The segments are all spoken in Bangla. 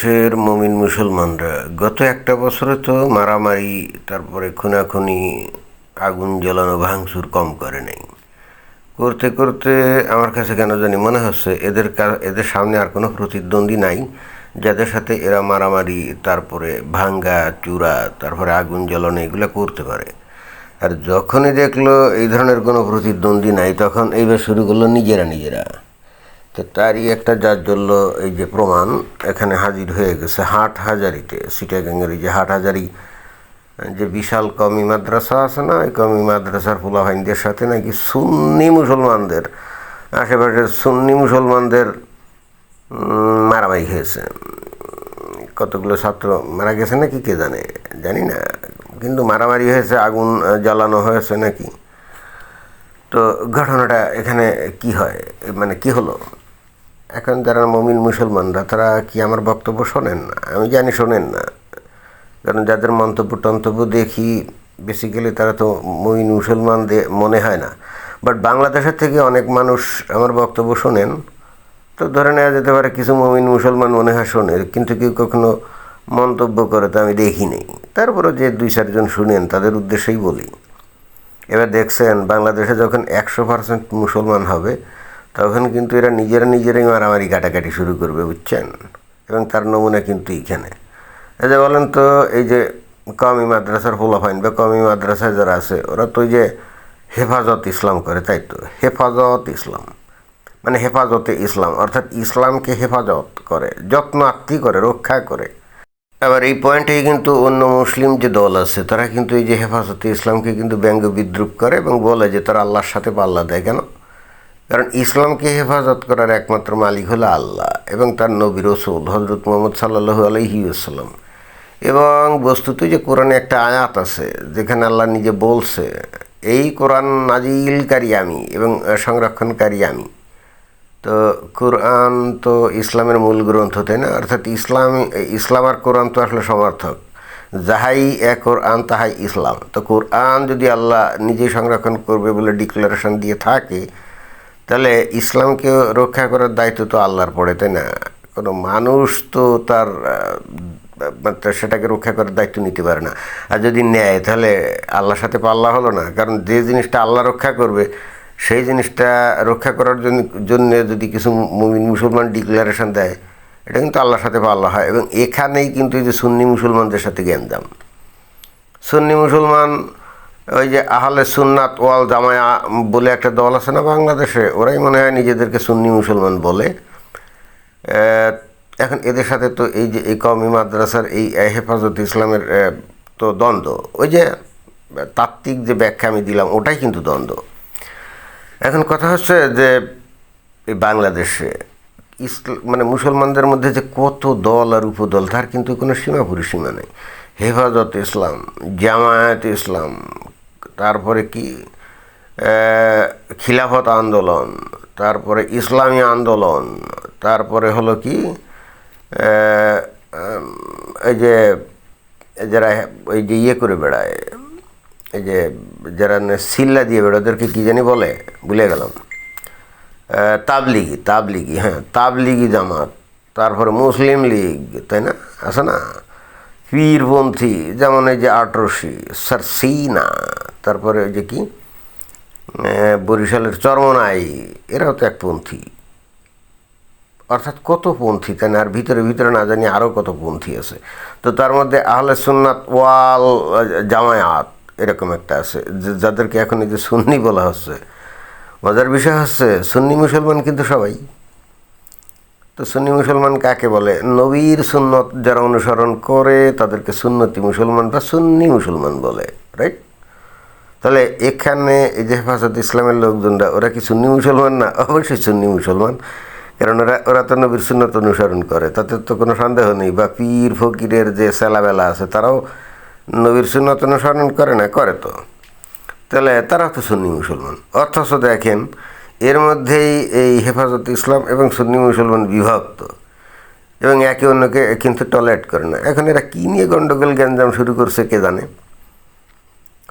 বাংলাদেশের মমিন মুসলমানরা। গত একটা বছরে তো মারামারি, তারপরে খুনাখুনি, আগুন জ্বালানো, ভাঙচুর কম করে নাই। করতে করতে আমার কাছে কেন জানি মনে হচ্ছে এদের এদের সামনে আর কোনো প্রতিদ্বন্দ্বী নাই, যাদের সাথে এরা মারামারি, তারপরে ভাঙ্গা চূড়া তারপরে আগুন জ্বালানো, এগুলো করতে পারে। আর যখনই দেখল এই ধরনের কোনো প্রতিদ্বন্দ্বী নাই, তখন এইবার শুরু করল নিজেরা নিজেরা। তো তারই একটা যার জন্য এই যে প্রমাণ এখানে হাজির হয়ে গেছে হাট হাজারিতে, সিটাগাঙ্গের এই যে হাট হাজারি, যে বিশাল কমি মাদ্রাসা আছে না ওই কমি মাদ্রাসার ফুলাভাইনদের সাথে নাকি সুন্নি মুসলমানদের, আশেপাশের সুন্নি মুসলমানদের মারামারি হয়েছে। কতগুলো ছাত্র মারা গেছে নাকি কে জানে? জানি না। কিন্তু মারামারি হয়েছে, আগুন জ্বালানো হয়েছে নাকি? তো ঘটনাটা এখানে কি হয়? মানে কি হলো? এখন যারা মমিন মুসলমানরা, তারা কি আমার বক্তব্য শোনেন না? আমি জানি শোনেন না। কারণ যাদের মন্তব্য টন্তব্য দেখি বেসিক্যালি তারা তো মমিন মুসলমান মনে হয় না। বাট বাংলাদেশের থেকে অনেক মানুষ আমার বক্তব্য শোনেন। তো ধরে নেওয়া যেতে পারে কিছু মমিন মুসলমান মনে হয় শোনে, কিন্তু কেউ কখনো মন্তব্য করে তো আমি দেখি নেই। তারপরে যে দুই চারজন শুনেন, তাদের উদ্দেশ্যেই বলি। এবার দেখছেন, বাংলাদেশে যখন একশো পার্সেন্ট মুসলমান হবে তখন কিন্তু এরা নিজেরা নিজেরাই মারামারি কাটাকাটি শুরু করবে, বুঝছেন? এবং তার নমুনা কিন্তু এইখানে। এই যে বলেন তো, এই যে কমি মাদ্রাসার ফোলাফাইন বা কমি মাদ্রাসায় যারা আছে, ওরা তো যে হেফাজত ইসলাম করে, তাই তো? হেফাজত ইসলাম। মানে হেফাজতে ইসলাম, অর্থাৎ ইসলামকে হেফাজত করে যত্ন আত্মি করে, রক্ষা করে। আবার এই পয়েন্টেই কিন্তু অন্য মুসলিম যে দল আছে, তারা কিন্তু এই যে হেফাজতে ইসলামকে কিন্তু ব্যঙ্গ বিদ্রুপ করে এবং বলে যে তারা আল্লাহর সাথে পাল্লা দেয়, কেন? কারণ ইসলামকে হেফাজত করার একমাত্র মালিক হলো আল্লাহ এবং তার নবী রসুল হজরত মোহাম্মদ সাল্লাহু আলহিউসাল্লাম এবং বস্তুত যে কোরআনে একটা আয়াত আছে যেখানে আল্লাহ নিজে বলছে, এই কোরআন নাজিলকারী আমি এবং সংরক্ষণকারী আমি। তো কোরআন তো ইসলামের মূল গ্রন্থ, তাই না? অর্থাৎ ইসলাম ইসলাম আর কোরআন তো আসলে সমর্থক। যাহাই এ কোরআন, তাহাই ইসলাম। তো কোরআন যদি আল্লাহ নিজেই সংরক্ষণ করবে বলে ডিক্লারেশন দিয়ে থাকে তাহলে ইসলামকে রক্ষা করার দায়িত্ব তো আল্লাহর পড়ে তাই না? কোনো মানুষ তো তার আহ, সেটাকে রক্ষা করার দায়িত্ব নিতে পারে না। আর যদি নেয় তাহলে আল্লাহর সাথে পাল্লা হলো না। কারণ যে জিনিসটা আল্লাহ রক্ষা করবে সেই জিনিসটা রক্ষা করার জন্য যদি কিছু মুমিন মুসলমান ডিক্লারেশন দেয় এটা কিন্তু আল্লাহর সাথে পাল্লা হয়। এবং এখানেই কিন্তু এই যে সুন্নি মুসলমানদের সাথে জ্ঞানদাম সুন্নি মুসলমান ওই যে আহলে সুন্নাত ওয়াল জামায়া বলে একটা দল আছে না বাংলাদেশে, ওরাই মনে হয় নিজেদেরকে সুন্নি মুসলমান বলে। এখন এদের সাথে তো এই যে এই কমি মাদ্রাসার এই হেফাজত ইসলামের তো দ্বন্দ্ব। ওই যে তাত্ত্বিক যে ব্যাখ্যা আমি দিলাম, ওটাই কিন্তু দ্বন্দ্ব। এখন কথা হচ্ছে যে এই বাংলাদেশে ইসলাম মানে মুসলমানদের মধ্যে যে কত দল আর উপদল, তার কিন্তু কোনো সীমা পরিসীমা নেই। হেফাজত ইসলাম, জামায়াত ইসলাম, তারপরে কি? খিলাফত আন্দোলন, তারপরে ইসলামী আন্দোলন, তারপরে হলো কি? এই যে, যারা ওই যে ইয়ে করে বেড়ায়, এই যে যারা সিল্লা দিয়ে বেড়ায়, ওদেরকে কী জানি বলে? ভুলে গেলাম। তাবলিগি তাবলিগি হ্যাঁ তাবলিগি জামাত, তারপরে মুসলিম লীগ, তাই না? আছে না? পীরপন্থী, যেমন এই যে আটরশি সারসিনা, তারপরে ওই যে কি বরিশালের চরমনাই, এরাও তো একপন্থী অর্থাৎ কত পন্থী তাই আর ভিতরে ভিতরে না জানি আরও কত পন্থী আছে। তো তার মধ্যে আহলে সুন্নাত ওয়াল জামায়াত এরকম একটা আছে যাদেরকে এখন এই যে সুন্নি বলা হচ্ছে। মজার বিষয় হচ্ছে, সুন্নি মুসলমান কিন্তু সবাই। তো সুন্নি মুসলমান কাকে বলে? নবীর সুন্নত যারা অনুসরণ করে তাদেরকে সুন্নতি মুসলমান বা সুন্নি মুসলমান বলে রাইট তাহলে এখানে এই যে হেফাজত ইসলামের লোকজনরা, ওরা কি সুন্নি মুসলমান না? অবশ্যই সুন্নি মুসলমান। কারণ ওরা ওরা তো নবীর সুন্নত অনুসরণ করে, তাতে তো কোনো সন্দেহ নেই। বা পীর ফকিরের যে সেলাবেলা আছে, তারাও নবীর সুন্নত অনুসরণ করে না, করে তো। তাহলে তারা তো সুন্নি মুসলমান। অথচ দেখেন এর মধ্যেই এই হেফাজত ইসলাম এবং সুন্নি মুসলমান বিভক্ত। এবং একে অন্যকে কিন্তু টলারেট করে না। এখন এরা কী নিয়ে গণ্ডগোল গ্যাঞ্জাম শুরু করছে কে জানে?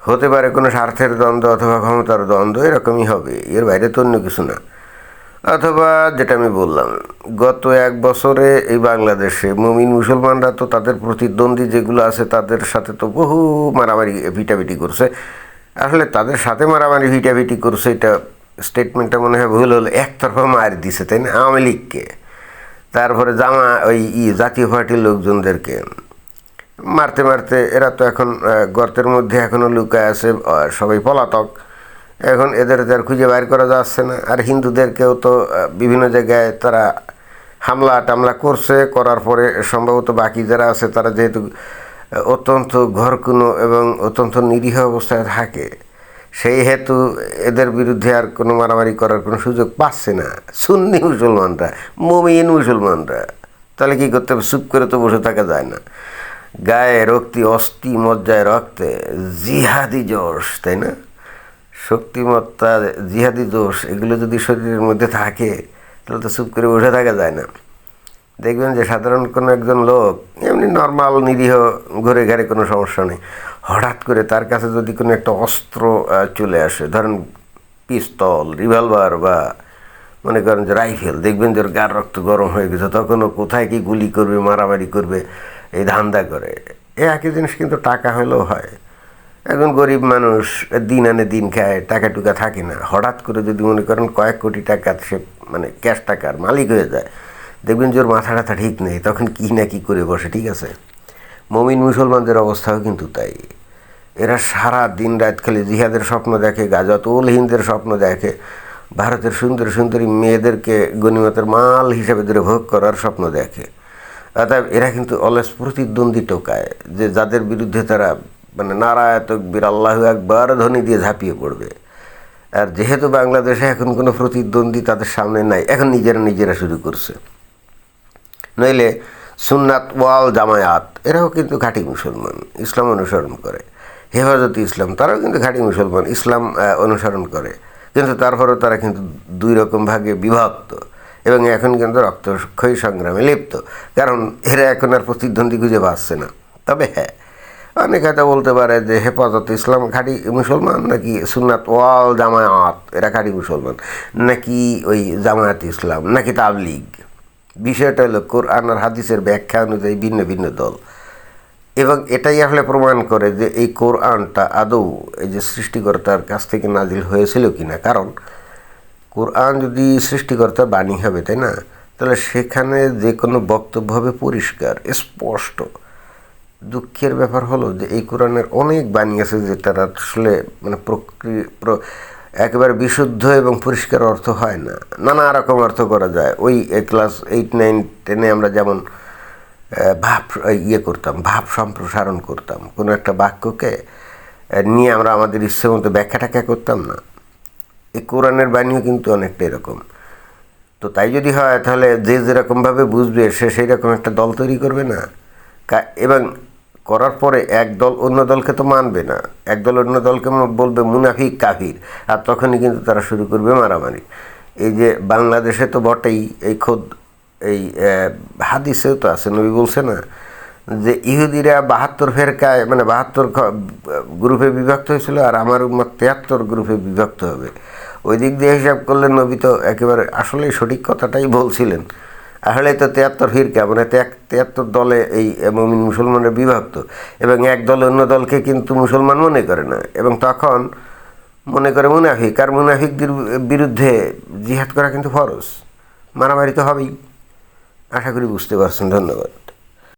হতে পারে কোনো স্বার্থের দ্বন্দ্ব অথবা ক্ষমতার দ্বন্দ্ব, এরকমই হবে। এর বাইরে তো অন্য কিছু না। অথবা যেটা আমি বললাম, গত এক বছরে এই বাংলাদেশে মুমিন মুসলমানরা তো তাদের প্রতিদ্বন্দ্বী যেগুলো আছে, তাদের সাথে তো বহু মারামারি, ভিটাভিটি করছে। আসলে তাদের সাথে মারামারি, ভিটাভিটি করছে এটা স্টেটমেন্টটা মনে হয় ভুল হলো, একতরফা মার দিছে, তাই না? আওয়ামী লীগকে। তারপরে জামা, ওই ই, জাতীয় পার্টির লোকজনদেরকে। মারতে মারতে এরা তো এখন গর্তের মধ্যে এখনও লুকায় আছে সবাই পলাতক। এখন এদের আর খুঁজে বাইর করা যাচ্ছে না। আর হিন্দুদেরকেও তো বিভিন্ন জায়গায় তারা হামলা টামলা করছে। করার পরে সম্ভবত বাকি যারা আছে, তারা যেহেতু অত্যন্ত ঘরকুনো এবং অত্যন্ত নিরীহ অবস্থায় থাকে সেই হেতু এদের বিরুদ্ধে আর কোনো মারামারি করার কোনো সুযোগ পাচ্ছে না। সুন্নি মুসলমানরা, মমিন মুসলমানরা। তাহলে কী করতে হবে? চুপ করে তো বসে থাকা যায় না। গায়ে রক্তি, অস্থি, মজ্জায় রক্তে জিহাদি জোশ, তাই না? শক্তিমত্তা, জিহাদি দোষ এগুলো যদি শরীরের মধ্যে থাকে, তাহলে তো চুপ করে বসে থাকা যায় না। দেখবেন যে সাধারণ কোনো একজন লোক, এমনি নর্মাল নিরীহ, ঘুরে ঘরে কোনো সমস্যা নেই। হঠাৎ করে তার কাছে যদি কোনো একটা অস্ত্র চলে আসে, ধরেন পিস্তল, রিভলভার বা মনে করেন যে রাইফেল, দেখবেন যে গার রক্ত গরম হয়ে গেছে তখন ও কোথায় কি গুলি করবে, মারামারি করবে, এই ধান্দা করে। এ একই জিনিস কিন্তু টাকা হলেও হয়। একজন গরিব মানুষ দিন আনে দিন খায়, টাকা টুকা থাকে না। হঠাৎ করে যদি মনে করেন কয়েক কোটি টাকা সে মানে ক্যাশ টাকার মালিক হয়ে যায়, দেখবেন যে ওর মাথা টাথা ঠিক নেই, তখন কি না কি করে বসে, ঠিক আছে? মমিন মুসলমানদের অবস্থাও কিন্তু তাই। এরা সারা দিন রাত খালি জিহাদের স্বপ্ন দেখে গাজাতুল হিন্দের স্বপ্ন দেখে, ভারতের সুন্দর সুন্দরী মেয়েদেরকে গণিমতের মাল হিসেবে ধরে ভোগ করার স্বপ্ন দেখে। অর্থাৎ এরা কিন্তু অলস প্রতিদ্বন্দ্বী টোকায় যে যাদের বিরুদ্ধে তারা মানে নারায় তকবির, আল্লাহ একবার ধ্বনি দিয়ে ঝাঁপিয়ে পড়বে। আর যেহেতু বাংলাদেশে এখন কোনো প্রতিদ্বন্দ্বী তাদের সামনে নাই, এখন নিজেরা নিজেরা শুরু করছে। নইলে সুন্নাত ওয়াল জামায়াত, এরাও কিন্তু ঘাঁটি মুসলমান, ইসলাম অনুসরণ করে। হেফাজত ইসলাম, তারাও কিন্তু ঘাঁটি মুসলমান, ইসলাম অনুসরণ করে। কিন্তু তারপরেও তারা কিন্তু দুই রকম ভাগে বিভক্ত এবং এখন কিন্তু রক্তক্ষয়ী সংগ্রামে লিপ্ত। কারণ এরা এখন আর প্রতিদ্বন্দ্বী খুঁজে পাচ্ছে না। তবে হ্যাঁ অনেক হয়তো বলতে পারে যে হেফাজত ইসলাম খাঁটি মুসলমান নাকি সুন্নাত ওয়াল জামায়াত, এরা খাঁটি মুসলমান। নাকি ওই জামায়াত ইসলাম, নাকি তাবলিগ? বিষয়টা হলো কোরআন আর হাদিসের ব্যাখ্যা অনুযায়ী ভিন্ন ভিন্ন দল। এবং এটাই আসলে প্রমাণ করে যে এই কোরআনটা আদৌ এই যে সৃষ্টিকর্তার কাছ থেকে নাজিল হয়েছিল কিনা। কারণ কোরআন যদি সৃষ্টিকর্তার বাণী হবে, তাই না? তাহলে সেখানে যে কোনো বক্তব্য হবে পরিষ্কার, স্পষ্ট। দুঃখের ব্যাপার হলো যে এই কোরআনের অনেক বাণী আছে যেটার আসলে মানে প্রকৃ প্র- একেবারে বিশুদ্ধ এবং পরিষ্কার অর্থ হয় না। নানা রকম অর্থ করা যায়। ওই ক্লাস এইট, নাইন, টেনে আমরা যেমন ভাব ইয়ে করতাম, ভাব সম্প্রসারণ করতাম। কোনো একটা বাক্যকে নিয়ে আমরা আমাদের ইচ্ছে মতো ব্যাখ্যা ট্যাখ্যা করতাম না। এই কোরআনের বাণীও কিন্তু অনেকটা এরকম। তো তাই যদি হয়, তাহলে যে যেরকমভাবে বুঝবে, সে সেই রকম একটা দল তৈরি করবে না। এবং করার পরে এক দল অন্য দলকে তো মানবে না। এক দল অন্য দলকে বলবে মুনাফিক কাফির, আর তখনই কিন্তু তারা শুরু করবে মারামারি। এই যে বাংলাদেশে তো বটেই এই খোদ এই হাদিসেও তো আছে, নবী বলছে না যে ইহুদিরা বাহাত্তর ফেরকায় মানে বাহাত্তর গ্রুপে বিভক্ত হয়েছিল, আর আমার উম্মত তিয়াত্তর গ্রুপে বিভক্ত হবে। ওই দিক দিয়ে হিসাব করলে নবী তো একেবারে আসলেই সঠিক কথাটাই বলছিলেন। আসলে তো তিয়াত্তর ফিরকা মানে তিয়াত্তর দলে এই মমিন মুসলমানরা বিভক্ত। এবং এক দল অন্য দলকে কিন্তু মুসলমান মনে করে না। এবং তখন মনে করে মুনাফিক। আর মুনাফিকদের বিরুদ্ধে জিহাদ করা কিন্তু ফরজ। মারামারি তো হবেই। আশা করি বুঝতে পারছেন। ধন্যবাদ।